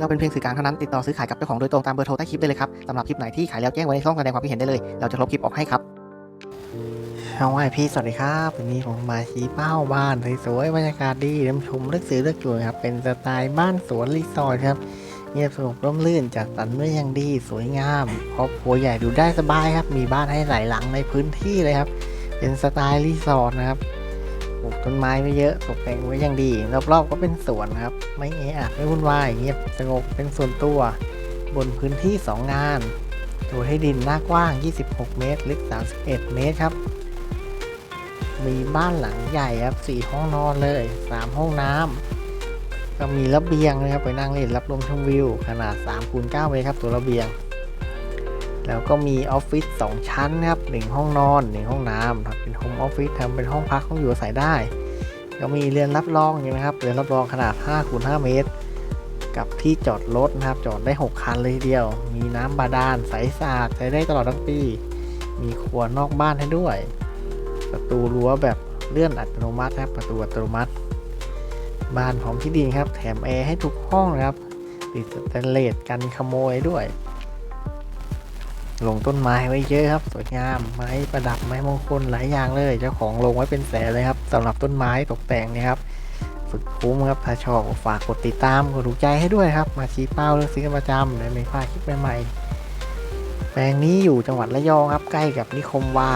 เราเป็นเพียงสื่อกลางเท่านั้นติดต่อซื้อขายกับเจ้าของโดยตรงตามเบอร์โทรใต้คลิปได้เลยครับสำหรับคลิปไหนที่ขายแล้วแจ้งไว้ในช่องแสดงความคิดเห็นได้เลย เราจะลบคลิปออกให้ครับเอาไว้พี่สวัสดีครับวันนี้ผมมาชี้เป้าบ้านสวยๆบรรยากาศดีน้ำชมเลือกซื้อเลือกอยู่ครับเป็นสไตล์บ้านสวนรีสอร์ทครับเงียบสงบร่มรื่นจัดสรรไว้อย่างดีสวยงามครอบครัวใหญ่ดูได้สบายครับ มีบ้านให้หลายหลังในพื้นที่เลยครับ เป็นสไตล์รีสอร์ทนะครับ ปลูกต้นไม้ไว้เยอะตกแต่งไว้อย่างดี รอบๆก็เป็นสวนครับ ไม่เอะอะไม่วุ่นวายเงียบสงบเป็นส่วนตัว บนพื้นที่ 2 งานโดยให้ดินหน้ากว้าง 26 เมตร ลึก 31 เมตรครับ มีบ้านหลังใหญ่ครับ 4 ห้องนอนเลย 3 ห้องน้ำก็มีระเบียงนะครับ ไปนั่งเล่นรับลมชมวิว ขนาด3คูณ9เมตรครับ ตัวระเบียง แล้วก็มีออฟฟิศ2ชั้นครับ1ห้องนอน1ห้องน้ำทำเป็นโฮมออฟฟิศทำเป็นห้องพักห้องอยู่อาศัยได้ก็มีเรือนรับรองอยู่นะครับเรือนรับรองขนาด5คูณ5เมตร กับที่จอดรถนะครับ จอดได้ 6 คันเลยทีเดียว มีน้ำบาดาลใสสะอาดใช้ได้ตลอดทั้งปี มีครัวนอกบ้านให้ด้วย ประตูรั้วแบบเลื่อนอัตโนมัติครับประตูอัตโนมัติ บ้านพร้อมที่ดินครับ แถมแอร์ให้ทุกห้องนะครับ ติดสแตนเลสกันขโมยด้วย ลงต้นไม้ไว้เยอะครับ สวยงามไม้ประดับไม้มงคลหลายอย่างเลย เจ้าของลงไว้เป็นแสนเลยครับสำหรับต้นไม้ตกแต่งเนะครับสุดคุ้มครับถ้าชอบฝากกดติดตามกดถูกใจให้ด้วยครับ มาชี้เป้าเลือกซื้อประจำและไม่พลาดคลิปใหม่ๆแปลงนี้อยู่จังหวัดระยองครับ ใกล้กับนิคมว่า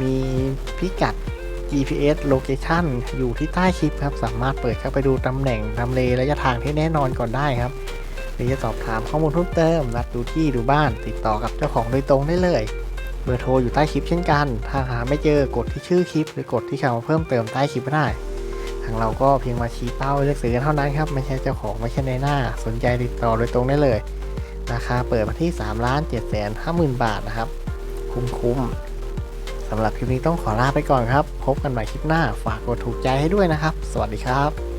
มีพิกัด GPS location อยู่ที่ใต้คลิปครับ สามารถเปิดเข้าไปดูตำแหน่งทำเลระยะทางที่แน่นอนก่อนได้ครับ หรือจะสอบถามข้อมูลเพิ่มเติม นัดดูที่ดูบ้าน ติดต่อกับเจ้าของโดยตรงได้เลย เบอร์โทรอยู่ใต้คลิปเช่นกัน ถ้าหาไม่เจอกดที่ชื่อคลิป หรือกดที่คำว่าเพิ่มเติมใต้คลิปก็ได้ทางเราก็เพียงมาชี้เป้าเลือกซื้อกันเท่านั้นครับ ไม่ใช่เจ้าของไม่ใช่ในหน้า สนใจติดต่อโดยตรงได้เลย ราคาเปิดมาที่3ล้าน7แสน5หมื่นบาทนะครับ คุ้มๆสำหรับคลิปนี้ต้องขอลาไปก่อนครับ พบกันใหม่คลิปหน้า ฝากกดถูกใจให้ด้วยนะครับ สวัสดีครับ